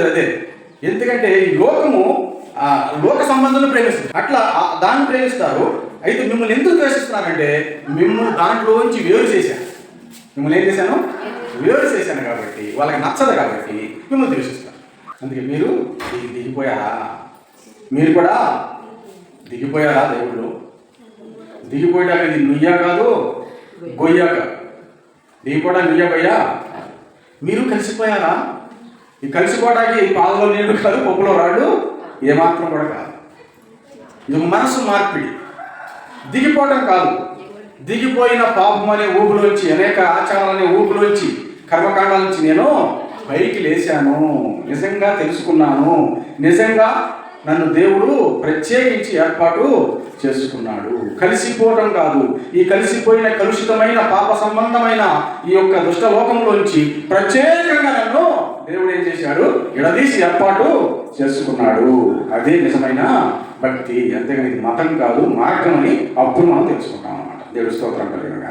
చెప్పేది అదే. ఎందుకంటే ఈ లోకము లోక సంబంధం ప్రేమిస్తుంది. అట్లా దాన్ని ప్రేమిస్తారు. అయితే మిమ్మల్ని ఎందుకు ద్వేషిస్తున్నారంటే మిమ్మల్ని దాంట్లోంచి వేరు చేశాను. మిమ్మల్ని ఏం చేశాను? వేరు చేశాను కాబట్టి వాళ్ళకి నచ్చదు కాబట్టి మిమ్మల్ని ద్వేషిస్తారు. అందుకే మీరు దిగిపోయారా? మీరు కూడా దిగిపోయారా దేవుళ్ళు దిగిపోయడానికి ఇది నుయ్యా కాదు గొయ్యా కాదు. దిగిపోవడానికి నుయ్యా గొయ్యా? మీరు కలిసిపోయారా? ఈ కలిసిపోవడానికి ఈ పాలలో నీళ్ళు కాదు పప్పులో రాళ్ళు ఏమాత్రం కూడా కాదు. ఇది ఒక మనసు మార్పిడి. దిగిపోవడం కాదు. దిగిపోయిన పాపం అనే ఊపులోంచి అనేక ఆచారాలనే ఊపులోంచి కర్మకాండాల నుంచి నేను పైకి లేచాను నిజంగా తెలుసుకున్నాను. నిజంగా నన్ను దేవుడు ప్రత్యేకించి ఏర్పాటు చేసుకున్నాడు. కలిసిపోవటం కాదు. ఈ కలిసిపోయిన కలుషితమైన పాప సంబంధమైన ఈ యొక్క దుష్టలోకంలోంచి ప్రత్యేకంగా నన్ను దేవుడు ఏం చేశాడు? ఎడదీసి ఏర్పాటు చేసుకున్నాడు. అదే నిజమైన భక్తి. అంతేగాని ఇది మతం కాదు మార్గం అని అప్పుడు మనం తెలుసుకుంటాం అన్నమాట. దేవుడు స్తోత్రం కలిగిన